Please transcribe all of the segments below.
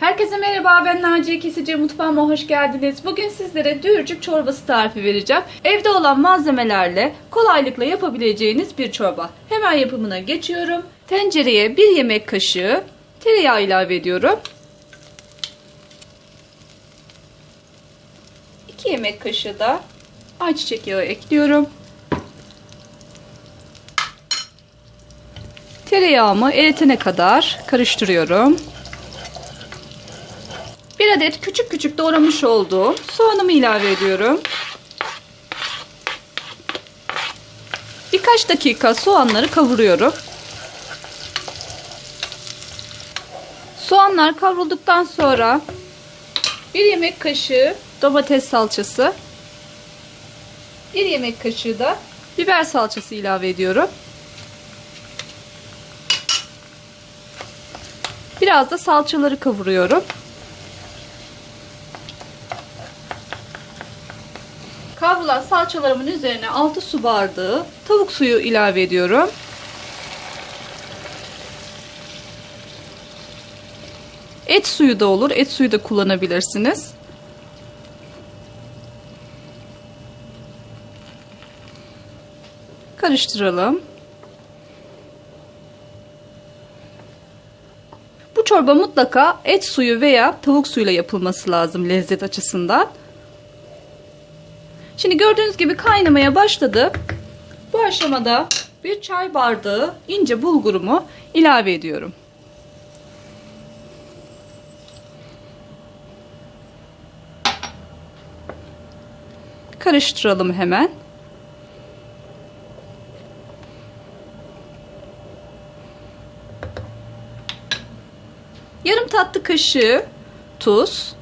Herkese merhaba ben Naciye Kesici mutfağıma hoş geldiniz. Bugün sizlere düğürcük çorbası tarifi vereceğim. Evde olan malzemelerle kolaylıkla yapabileceğiniz bir çorba. Hemen yapımına geçiyorum. Tencereye bir yemek kaşığı tereyağı ilave ediyorum. 2 yemek kaşığı da ayçiçek yağı ekliyorum. Tereyağımı eritene kadar karıştırıyorum. Bir adet küçük küçük doğramış olduğum soğanımı ilave ediyorum. Birkaç dakika soğanları kavuruyorum. Soğanlar kavrulduktan sonra bir yemek kaşığı domates salçası, bir yemek kaşığı da biber salçası ilave ediyorum. Biraz da salçaları kavuruyorum. Kavrulan salçalarımın üzerine 6 su bardağı tavuk suyu ilave ediyorum. Et suyu da olur. Et suyu da kullanabilirsiniz. Karıştıralım. Bu çorba mutlaka et suyu veya tavuk suyuyla yapılması lazım lezzet açısından. Şimdi gördüğünüz gibi kaynamaya başladı. Bu aşamada bir çay bardağı ince bulgurumu ilave ediyorum. Karıştıralım hemen. Yarım tatlı kaşığı tuz.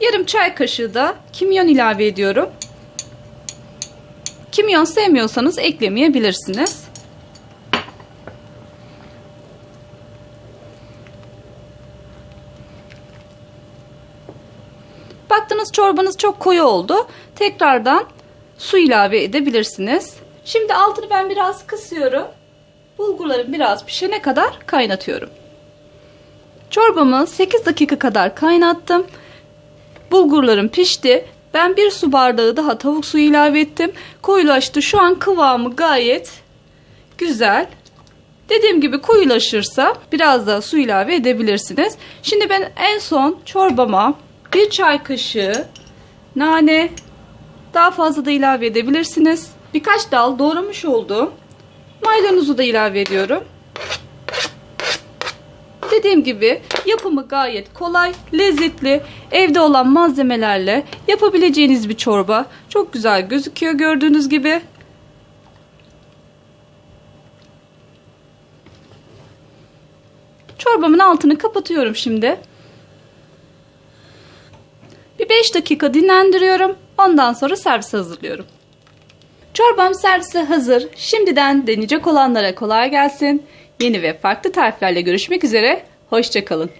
Yarım çay kaşığı da kimyon ilave ediyorum. Kimyon sevmiyorsanız eklemeyebilirsiniz. Baktınız çorbanız çok koyu oldu. Tekrardan su ilave edebilirsiniz. Şimdi altını ben biraz kısıyorum. Bulgurlarım biraz pişene kadar kaynatıyorum. Çorbamı 8 dakika kadar kaynattım. Bulgurlarım pişti. Ben bir su bardağı daha tavuk suyu ilave ettim. Koyulaştı. Şu an kıvamı gayet güzel. Dediğim gibi koyulaşırsa biraz daha su ilave edebilirsiniz. Şimdi ben en son çorbama bir çay kaşığı nane daha fazla da ilave edebilirsiniz. Birkaç dal doğramış olduğum maydanozu da ilave ediyorum. Dediğim gibi yapımı gayet kolay, lezzetli, evde olan malzemelerle yapabileceğiniz bir çorba. Çok güzel gözüküyor gördüğünüz gibi. Çorbamın altını kapatıyorum şimdi. Bir 5 dakika dinlendiriyorum. Ondan sonra servise hazırlıyorum. Çorbam servise hazır. Şimdiden deneyecek olanlara kolay gelsin. Yeni ve farklı tariflerle görüşmek üzere. Hoşçakalın.